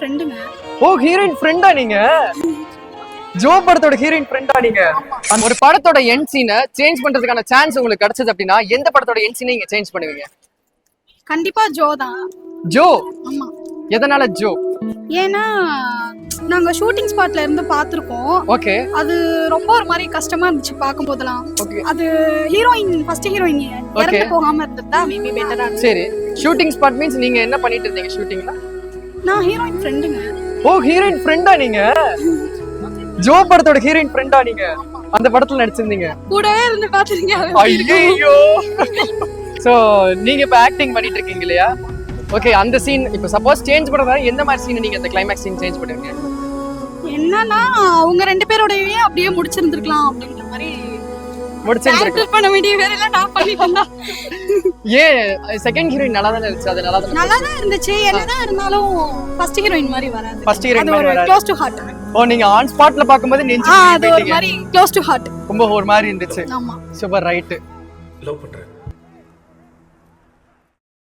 ஃப்ரெண்டுங்க ஓ ஹீரோயின் ஃப்ரெண்டா நீங்க? ஜோ படத்தோட ஹீரோயின் ஃப்ரெண்டா நீங்க? அந்த ஒரு படத்தோட என் சீனை சேஞ்ச் பண்றதுக்கான சான்ஸ் உங்களுக்கு கிடைச்சது அப்படின்னா எந்த படத்தோட என் சீனை நீங்க சேஞ்ச் பண்ணுவீங்க? கண்டிப்பா ஜோ தான். ஜோ? ஆமா. எதனால ஜோ? ஏன்னா நாங்க ஷூட்டிங் ஸ்பாட்ல இருந்து பார்த்திருக்கோம். ஓகே. அது ரொம்ப ஒரு மாதிரி கஷ்டமா இருந்துச்சு பார்க்கும் போதெல்லாம் ஓகே. அது ஹீரோயின் ஃபர்ஸ்ட் ஹீரோயின் இறந்து போகாம இருந்திருந்தா மேபி பெட்டரா சரி. ஷூட்டிங் ஸ்பாட் மீன்ஸ் நீங்க என்ன பண்ணிட்டு இருந்தீங்க ஷூட்டிங்ல நான் ஹீரோயின் ஃப்ரெண்டுங்க ஓ ஹீரோயின் ஃப்ரெண்டா நீங்க? ஜோ படத்தோட ஹீரோயின் ஃப்ரெண்டா நீங்க? அந்த படத்துல நடிச்சிருந்தீங்க. கூடவே இருந்து பார்த்திருக்கீங்க. ஐயோ சோ நீங்க இப்ப ஆக்டிங் பண்ணிட்டு இருக்கீங்க இல்லையா? ஓகே அந்த சீன் இப்ப சப்போஸ் சேஞ்ச் பண்றதா எந்த மாதிரி சீன் நீங்க அந்த கிளைமேக்ஸ் சீன் சேஞ்ச் பண்ணுவீங்க என்னன்னா அவங்க ரெண்டு பேரோடவே அப்படியே முடிச்சிருந்திருக்கலாம் அப்படின்ற மாதிரி கேரக்டர் பண்ண வேண்டிய வேற எல்லாம் நான் பண்ணிட்டேன். ஏன் செகண்ட் ஹீரோயின் நல்லா தானே இருந்துச்சு? அது நல்லா தானே நல்லா தான் இருந்துச்சு. என்னதான் இருந்தாலும் ஃபர்ஸ்ட் ஹீரோயின் மாதிரி வராது. மாதிரி வராது. க்ளோஸ் டு ஹார்ட் ஓ நீங்க ஆன் ஸ்பாட்ல பாக்கும்போது நெஞ்சு அது ஒரு. மாதிரி க்ளோஸ் டு ஹார்ட் ரொம்ப ஒரு மாதிரி இருந்துச்சு. ஆமா. சூப்பர் ரைட்டு லவ் பண்றேன்.